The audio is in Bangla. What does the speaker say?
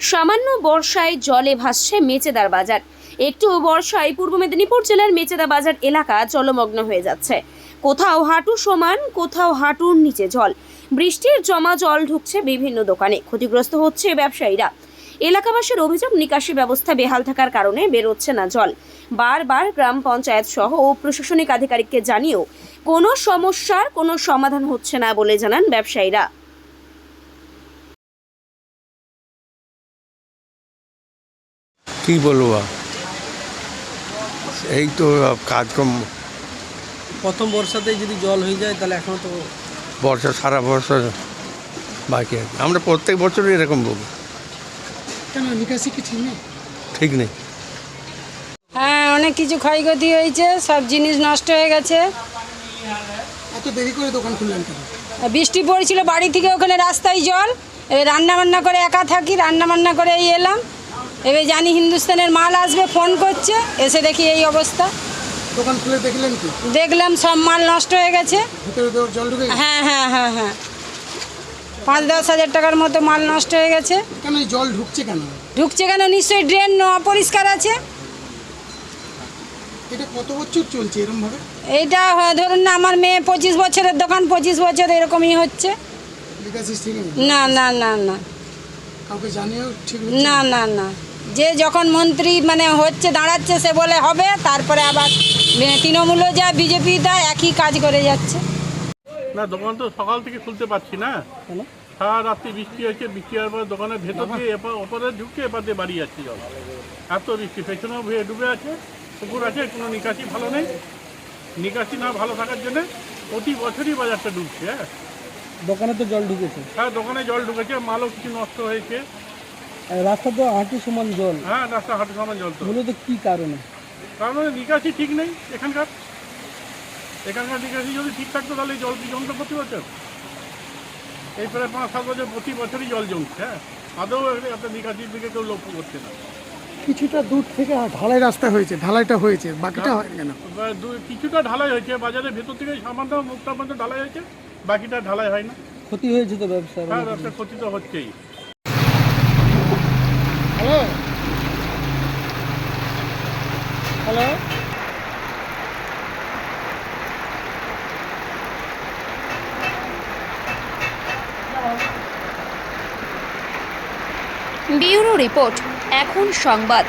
সামান্য বর্ষায় জলে ভাসছে মেচেদার বাজার। একটু বর্ষায় পূর্ব মেদিনীপুর জেলার মেচেদা বাজার এলাকা জলমগ্ন হয়ে যাচ্ছে। কোথাও হাঁটু সমান, কোথাও হাঁটুর নিচে জল। বৃষ্টির জমা জল ঢুকছে বিভিন্ন দোকানে। ক্ষতিগ্রস্ত হচ্ছে ব্যবসায়ীরা। এলাকাবাসীর অভিযোগ, নিকাশি ব্যবস্থা বেহাল থাকার কারণে বেরোচ্ছে না জল। বারবার গ্রাম পঞ্চায়েত সহ ও প্রশাসনিক আধিকারিককে জানিয়েও কোনো সমস্যার কোনো সমাধান হচ্ছে না বলে জানান ব্যবসায়ীরা। কি বলব? এই তো কাজকর্ম। প্রথম বর্ষাতেই যদি জল হয়ে যায় তাহলে এখনও তো বর্ষা সারা বর্ষা বাকি আছে। আমরা প্রত্যেক বছরই এরকম বলব। কেন নিকাশি কি ঠিক নেই? ঠিক নেই। হ্যাঁ অনেক কিছু ক্ষয়ক্ষতি হয়েছে সব জিনিস নষ্ট হয়ে গেছে। এত দেরি করে দোকান খুললেন কেন? বৃষ্টি পড়েছিল বাড়ি থেকে ওখানে রাস্তায় জল। রান্না বান্না করে একা থাকি রান্না বান্না করে এই এলাম। এবার জানি হিন্দুস্তানের মাল আসবে ফোন করছে এসে দেখি এই অবস্থা। দোকান খুলে দেখলেন কি? দেখলাম সব মাল নষ্ট হয়ে গেছে। ভিতরে তো জল ঢুকে হ্যাঁ হ্যাঁ হ্যাঁ হ্যাঁ। পাঁচ দশ হাজার টাকার মতো মাল নষ্ট হয়ে গেছে। কেন এই জল ঢুকছে কেন? ঢুকছে কেন? নিশ্চয়ই ড্রেন অপরিষ্কার আছে। এটা কত বছর চলছে এরকম ভাবে এইটা ধরুন না আমার মেয়ে পঁচিশ বছরের দোকান পঁচিশ বছর এরকমই হচ্ছে। না না না না। কাউকে ঠিক না? না না। যে যখন মন্ত্রী মানে হচ্ছে দাঁড়াচ্ছে সে বলে হবে তারপরে আবার বে- তৃণমূলও যা বিজেপি তা একই কাজ করে যাচ্ছে। না দোকান তো সকাল থেকে খুলতে পারছি না। সারা রাত্রি বৃষ্টি হয়েছে বৃষ্টি হওয়ার পর দোকানের ভেতর দিয়ে এপার ওপরে ঢুকে এপার দিয়ে বাড়ি যাচ্ছে জল। এত বৃষ্টি পেছনেও ভুয়ে ডুবে আছে পুকুর আছে কোনো নিকাশি ভালো নেই। নিকাশি না ভালো থাকার জন্য প্রতি বছরই বাজারটা ডুবছে হ্যাঁ। দোকানে তো জল ঢুকেছে। হ্যাঁ দোকানে জল ঢুকেছে মালও কিছু নষ্ট হয়েছে। রাস্তা তো হাঁটু সমান জল। হ্যাঁ রাস্তা হাঁটু সমান জল তো। মূলত কি কারণে? কারণ ওই নিকাশি ঠিক নেই এখানকার। এখানকার নিকাশি যদি ঠিক থাকতো তাহলে জল কি জমতো প্রতি বছর? এই প্রায় পাঁচ সাত বছর প্রতি বছরই জল জমছে হ্যাঁ। আদৌ একটা নিকাশির দিকে কেউ লক্ষ্য করছে না। কিছুটা দূর থেকে ঢালাই রাস্তা হয়েছে ঢালাইটা হয়েছে বাকিটা হয় কেন? কিছুটা ঢালাই হয়েছে বাজারের ভেতর থেকে সামান্য মুখটা পর্যন্ত ঢালাই হয়েছে বাকিটা ঢালাই হয় না। ক্ষতি হয়েছে তো ব্যবসা হ্যাঁ রাস্তার ক্ষতি তো হচ্ছেই। হ্যালো হ্যালো ব্যুরো রিপোর্ট এখন সংবাদ।